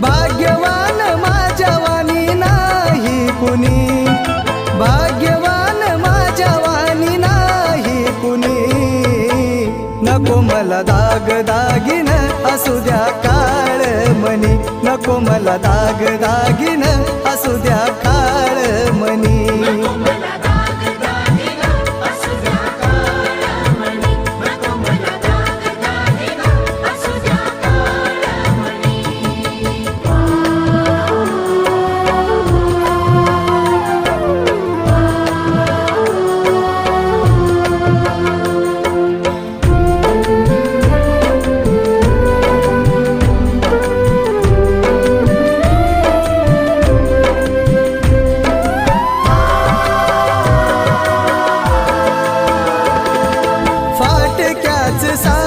भाग्यवान माझ्या वाणी नाही कुणी. भाग्यवान माझ्या वाणी नाही कुणी. नको मला दाग दागिन असू द्या काळ मनी. नको मला दाग दागिन असू द्या काळ to a